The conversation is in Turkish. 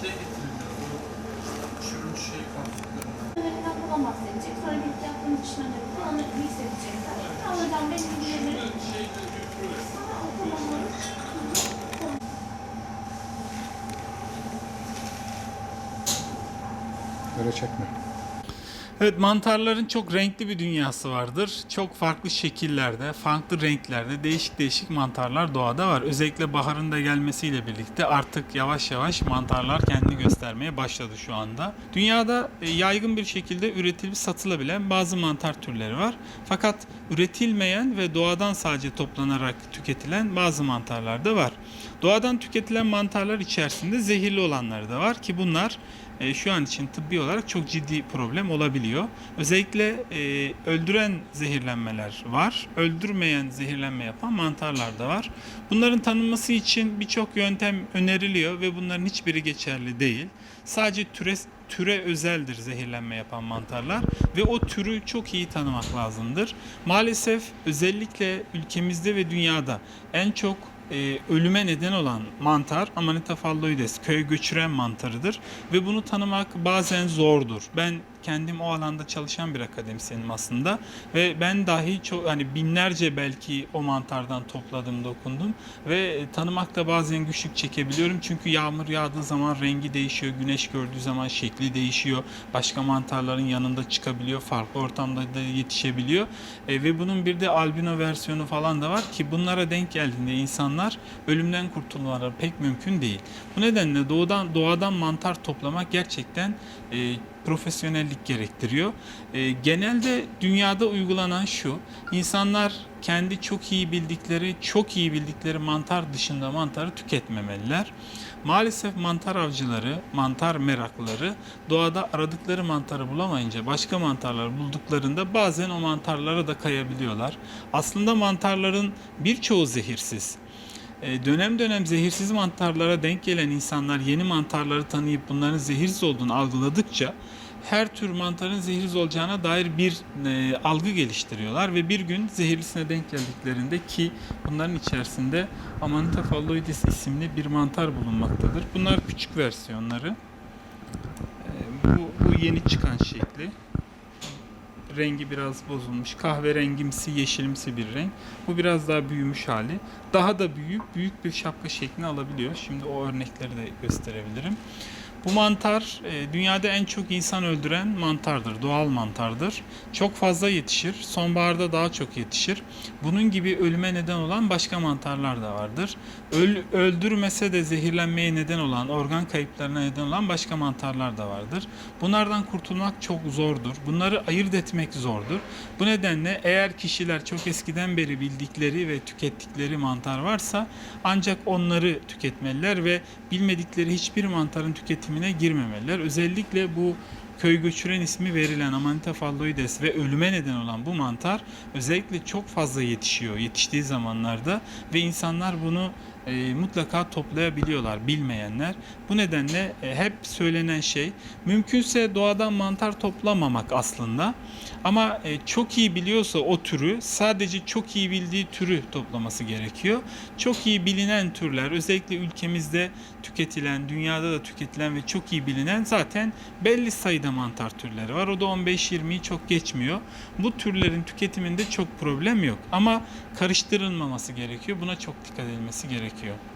şey getirilmiyor. Bu çürüm şey konfliklerinde. Önerinden bulamaz edecek. Sonra bir yaptığınız işin önerini onu mix edecekler. Onlardan benim bilgilerim. Şey de şey götürüyor. Şey Öyle çekme. Evet mantarların çok renkli bir dünyası vardır. Çok farklı şekillerde, farklı renklerde değişik değişik mantarlar doğada var. Özellikle baharın da gelmesiyle birlikte artık yavaş yavaş mantarlar kendini göstermeye başladı şu anda. Dünyada e, yaygın bir şekilde üretilip satılabilen bazı mantar türleri var. Fakat üretilmeyen ve doğadan sadece toplanarak tüketilen bazı mantarlar da var. Doğadan tüketilen mantarlar içerisinde zehirli olanları da var ki bunlar e, şu an için tıbbi olarak çok ciddi problem olabiliyor. Özellikle e, öldüren zehirlenmeler var. Öldürmeyen zehirlenme yapan mantarlar da var. Bunların tanınması için birçok yöntem öneriliyor ve bunların hiçbiri geçerli değil. Sadece türe türe özeldir zehirlenme yapan mantarlar ve o türü çok iyi tanımak lazımdır. Maalesef özellikle ülkemizde ve dünyada en çok e, ölüme neden olan mantar Amanita phalloides köy göçüren mantarıdır ve bunu tanımak bazen zordur. Ben kendim o alanda çalışan bir akademisyenim aslında. Ve ben dahi çok hani binlerce belki o mantardan topladım dokundum. Ve e, tanımakta bazen güçlük çekebiliyorum. Çünkü yağmur yağdığı zaman rengi değişiyor, güneş gördüğü zaman şekli değişiyor, başka mantarların yanında çıkabiliyor, farklı ortamda da yetişebiliyor. E, ve bunun bir de albino versiyonu falan da var ki bunlara denk geldiğinde insanlar ölümden kurtulmaları pek mümkün değil. Bu nedenle doğadan doğadan mantar toplamak gerçekten e, profesyonellik gerektiriyor. E, genelde dünyada uygulanan şu, insanlar kendi çok iyi bildikleri, çok iyi bildikleri mantar dışında mantarı tüketmemeliler. Maalesef mantar avcıları, mantar meraklıları doğada aradıkları mantarı bulamayınca başka mantarlar bulduklarında bazen o mantarlara da kayabiliyorlar. Aslında mantarların birçoğu zehirsiz. E, dönem dönem zehirsiz mantarlara denk gelen insanlar yeni mantarları tanıyıp bunların zehirsiz olduğunu algıladıkça her tür mantarın zehirsiz olacağına dair bir e, algı geliştiriyorlar ve bir gün zehirlisine denk geldiklerinde ki bunların içerisinde Amanita phalloides isimli bir mantar bulunmaktadır. Bunlar küçük versiyonları. E, bu, bu yeni çıkan şekli rengi biraz bozulmuş. Kahverengimsi, yeşilimsi bir renk. Bu biraz daha büyümüş hali. Daha da büyük, büyük bir şapka şeklini alabiliyor. Şimdi o örnekleri de gösterebilirim. Bu mantar e, dünyada en çok insan öldüren mantardır, doğal mantardır. Çok fazla yetişir, sonbaharda daha çok yetişir. Bunun gibi ölüme neden olan başka mantarlar da vardır. Öl, öldürmese de zehirlenmeye neden olan, organ kayıplarına neden olan başka mantarlar da vardır. Bunlardan kurtulmak çok zordur. Bunları ayırt etmek zordur. Bu nedenle eğer kişiler çok eskiden beri bildikleri ve tükettikleri mantar varsa ancak onları tüketmeliler ve bilmedikleri hiçbir mantarın tüketimine girmemeliler. Özellikle bu köy göçüren ismi verilen Amanita phalloides ve ölüme neden olan bu mantar özellikle çok fazla yetişiyor yetiştiği zamanlarda ve insanlar bunu e, mutlaka toplayabiliyorlar bilmeyenler. Bu nedenle e, hep söylenen şey mümkünse doğadan mantar toplamamak aslında. Ama e, çok iyi biliyorsa o türü sadece çok iyi bildiği türü toplaması gerekiyor. Çok iyi bilinen türler özellikle ülkemizde tüketilen, dünyada da tüketilen ve çok iyi bilinen zaten belli sayıda mantar türleri var. O da 15-20'yi çok geçmiyor. Bu türlerin tüketiminde çok problem yok. Ama karıştırılmaması gerekiyor. Buna çok dikkat edilmesi gerekiyor. you.